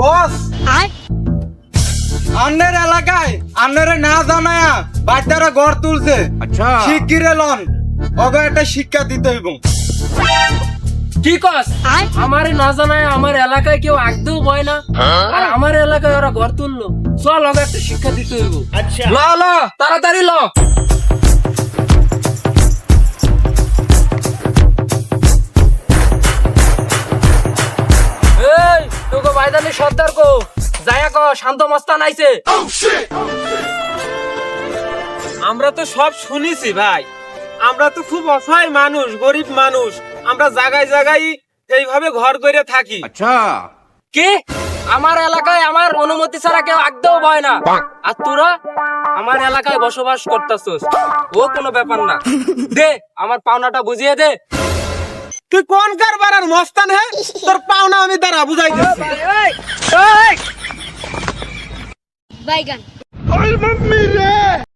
বস! আন্নের এলাকায় আন্নারে না জানায়া বাচ্চারা ঘর তুলছে। আচ্ছা। শিগগিরে লন। ওকে একটা শিক্ষা দিতে হইব। কি কস? আমার না জানায় আমার এলাকায় কেউ একদম বয় না। আর আমার এলাকায় ওরা ঘর তুললো। চল ওকে একটা শিক্ষা দিতে হইব। ল ল তাড়াতাড়ি ল। বাইদানি সর্দার কো। যায়া কো শান্ত মস্তান আইছে। আমরা তো সব শুনেছি ভাই। আমরা তো খুব অসহায় মানুষ গরিব মানুষ। আমরা জায়গায় জায়গায় এইভাবে ঘর করে থাকি। আচ্ছা। কি? আমার এলাকায় আমার অনুমতি ছাড়া কেউ একদম ভয় না। আর তোরা? আমার এলাকায় বসবাস করতেছস। ও কোনো ব্যাপার না। দে আমার পাওনাটা বুঝিয়ে দে। তুই কোন কারবার আর মস্তান হ্যাঁ তোর পাওনা আমি দ্বারা বুঝাই দিচ্ছি বাইগান আম্মে ওরে বাঁচাল